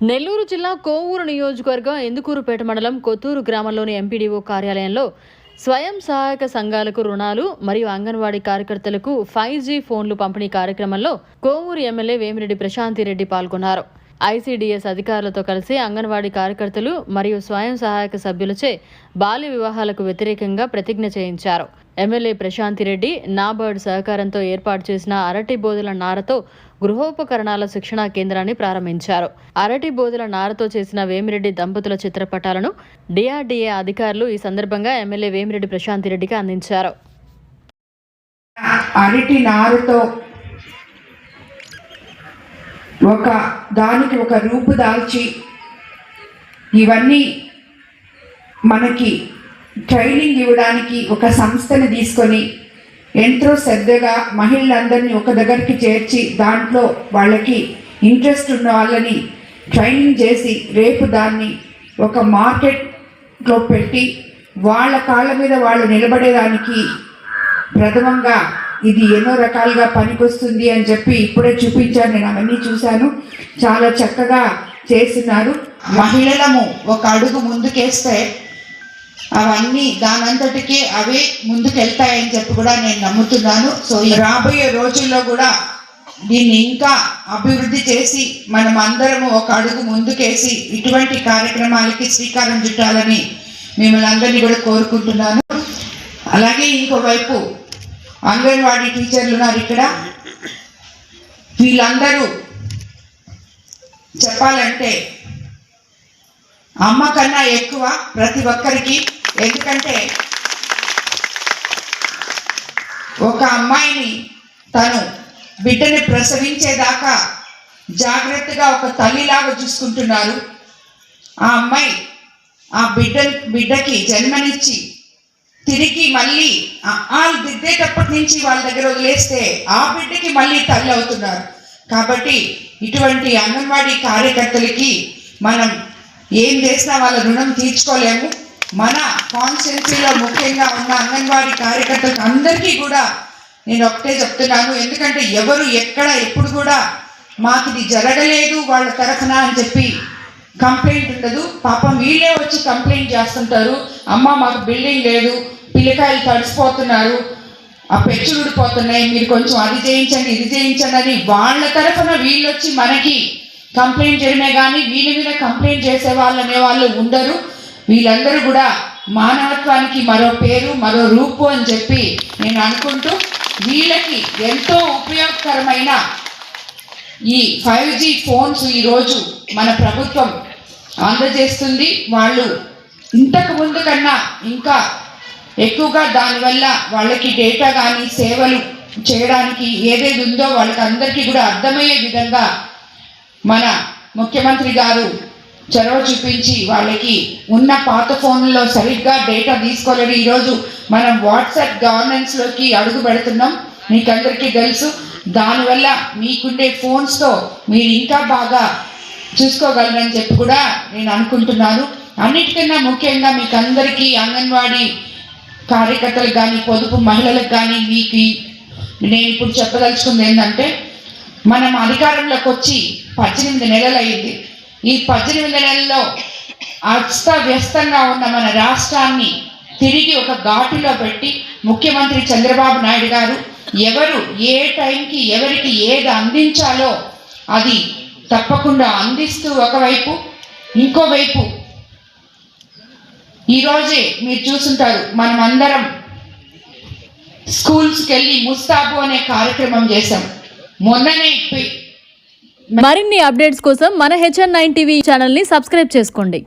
నెల్లూరు జిల్లా కోవూరు నియోజకవర్గం ఎందుకూరుపేట మండలం కొత్తూరు గ్రామంలోని ఎంపీడీఓ కార్యాలయంలో స్వయం సహాయక సంఘాలకు రుణాలు మరియు అంగన్వాడీ కార్యకర్తలకు ఫైవ్ జీ ఫోన్లు పంపిణీ కార్యక్రమంలో కోవూరు ఎమ్మెల్యే వేమిరెడ్డి ప్రశాంతిరెడ్డి పాల్గొన్నారు. ఐసీడీఎస్ అధికారులతో కలిసి అంగన్వాడీ కార్యకర్తలు మరియు స్వయం సహాయక సభ్యులచే బాల్య వివాహాలకు వ్యతిరేకంగా ప్రతిజ్ఞ చేయించారు. ఎమ్మెల్యే ప్రశాంతిరెడ్డి నాబర్డ్ సహకారంతో ఏర్పాటు చేసిన అరటి బోధుల నారతో గృహోపకరణాల శిక్షణా కేంద్రాన్ని ప్రారంభించారు. అరటి బోధుల నారతో చేసిన వేమిరెడ్డి దంపతుల చిత్రపటాలను డిఆర్డీఏ అధికారులు ఈ సందర్భంగా ఎమ్మెల్యే వేమిరెడ్డి ప్రశాంతిరెడ్డికి అందించారు. అరటి నారుతో ఒక దానికి ఒక రూపు దాల్చి ఇవన్నీ మనకి ట్రైనింగ్ ఇవ్వడానికి ఒక సంస్థని తీసుకొని ఎంతో శ్రద్ధగా మహిళలందరినీ ఒక దగ్గరికి చేర్చి దాంట్లో వాళ్ళకి ఇంట్రెస్ట్ ఉన్న వాళ్ళని ట్రైనింగ్ చేసి రేపు దాన్ని ఒక మార్కెట్లో పెట్టి వాళ్ళ కాళ్ళ మీద వాళ్ళు నిలబడేదానికి ప్రథమంగా ఇది ఎన్నో రకాలుగా పనికొస్తుంది అని చెప్పి ఇప్పుడే చూపించాను నేను అవన్నీ చూశాను. చాలా చక్కగా చేస్తున్నారు. మహిళలము ఒక అడుగు ముందుకేస్తే అవన్నీ దానంతటికే అవే ముందుకెళ్తాయని చెప్పి కూడా నేను నమ్ముతున్నాను. సో రాబోయే రోజుల్లో కూడా దీన్ని ఇంకా అభివృద్ధి చేసి మనం అందరము ఒక అడుగు ముందుకేసి ఇటువంటి కార్యక్రమాలకి శ్రీకారం చుట్టాలని మిమ్మల్ని అందరినీ కూడా కోరుకుంటున్నాను. అలాగే ఇంకోవైపు అంగన్వాడీ టీచర్లు ఉన్నారు ఇక్కడ. వీళ్ళందరూ చెప్పాలంటే అమ్మ కన్నా ఎక్కువ ప్రతి ఒక్కరికి. ఎందుకంటే ఒక అమ్మాయిని తను బిడ్డని ప్రసవించేదాకా జాగ్రత్తగా ఒక తల్లిలాగా చూసుకుంటున్నారు. ఆ అమ్మాయి ఆ బిడ్డ బిడ్డకి జన్మనిచ్చి తిరిగి మళ్ళీ వాళ్ళు దిద్దేటప్పటి నుంచి వాళ్ళ దగ్గర వదిలేస్తే ఆ బిడ్డకి మళ్ళీ తల్లి అవుతున్నారు. కాబట్టి ఇటువంటి అంగన్వాడీ కార్యకర్తలకి మనం ఏం చేసినా వాళ్ళ రుణం తీర్చుకోలేము. మన కాన్స్టిట్యున్సీలో ముఖ్యంగా ఉన్న అంగన్వాడీ కార్యకర్తలకు అందరికీ కూడా నేను ఒకటే చెప్తున్నాను. ఎందుకంటే ఎవరు ఎక్కడ ఎప్పుడు కూడా మాకు ఇది జరగలేదు వాళ్ళ తరఫున అని చెప్పి కంప్లైంట్ ఉండదు. పాపం వీళ్ళే వచ్చి కంప్లైంట్ చేస్తుంటారు. అమ్మ మాకు బిల్డింగ్ లేదు. పిల్లకాయలు తడిసిపోతున్నారు. ఆ పెచ్చులు మీరు కొంచెం అది చేయించండి ఇది చేయించండి అని వాళ్ళ తరఫున వీళ్ళు వచ్చి మనకి కంప్లైంట్ చేయడమే కానీ వీళ్ళ మీద కంప్లైంట్ చేసే వాళ్ళు అనే వాళ్ళు ఉండరు. వీళ్ళందరూ కూడా మానవత్వానికి మరో పేరు మరో రూపు అని చెప్పి నేను అనుకుంటూ వీళ్ళకి ఎంతో ఉపయోగకరమైన ఈ ఫైవ్ జీ ఫోన్స్ ఈరోజు మన ప్రభుత్వం అందజేస్తుంది వాళ్ళు ఇంతకు ముందు కన్నా ఇంకా ఎక్కువగా దానివల్ల వాళ్ళకి డేటా కానీ సేవలు చేయడానికి ఏదేది ఉందో వాళ్ళకి అందరికీ కూడా అర్థమయ్యే విధంగా మన ముఖ్యమంత్రి గారు చొరవ చూపించి వాళ్ళకి ఉన్న పాత ఫోన్లో సరిగ్గా డేటా తీసుకోలేడు ఈరోజు మనం వాట్సాప్ గవర్నెన్స్లోకి అడుగు పెడుతున్నాం. మీకు అందరికీ తెలుసు. దానివల్ల మీకుండే ఫోన్స్తో మీరు ఇంకా బాగా చూసుకోగలరని చెప్పి కూడా నేను అనుకుంటున్నాను. అన్నిటికన్నా ముఖ్యంగా మీకు అందరికీ అంగన్వాడీ కార్యకర్తలకు కానీ పొదుపు మహిళలకు కానీ మీకు నేను ఇప్పుడు చెప్పదలుచుకుంది ఏంటంటే మనం అధికారంలోకి వచ్చి పద్దెనిమిది నెలలు అయింది ఈ పద్దెనిమిది నెలల్లో అస్తవ్యస్తంగా ఉన్న మన రాష్ట్రాన్ని తిరిగి ఒక ఘాటులో పెట్టి ముఖ్యమంత్రి చంద్రబాబు నాయుడు గారు ఎవరు ఏ టైంకి ఎవరికి ఏది అందించాలో అది తప్పకుండా అందిస్తూ ఒకవైపు ఇంకోవైపు ఈరోజే మీరు చూసుంటారు మనం అందరం స్కూల్స్కి వెళ్ళి ముస్తాబు అనే కార్యక్రమం చేశాం. మొన్ననే మరిన్ని అప్డేట్స్ కోసం మన హెచ్ఎన్ నైన్ టీవీ ఛానల్ని సబ్స్క్రైబ్ చేసుకోండి.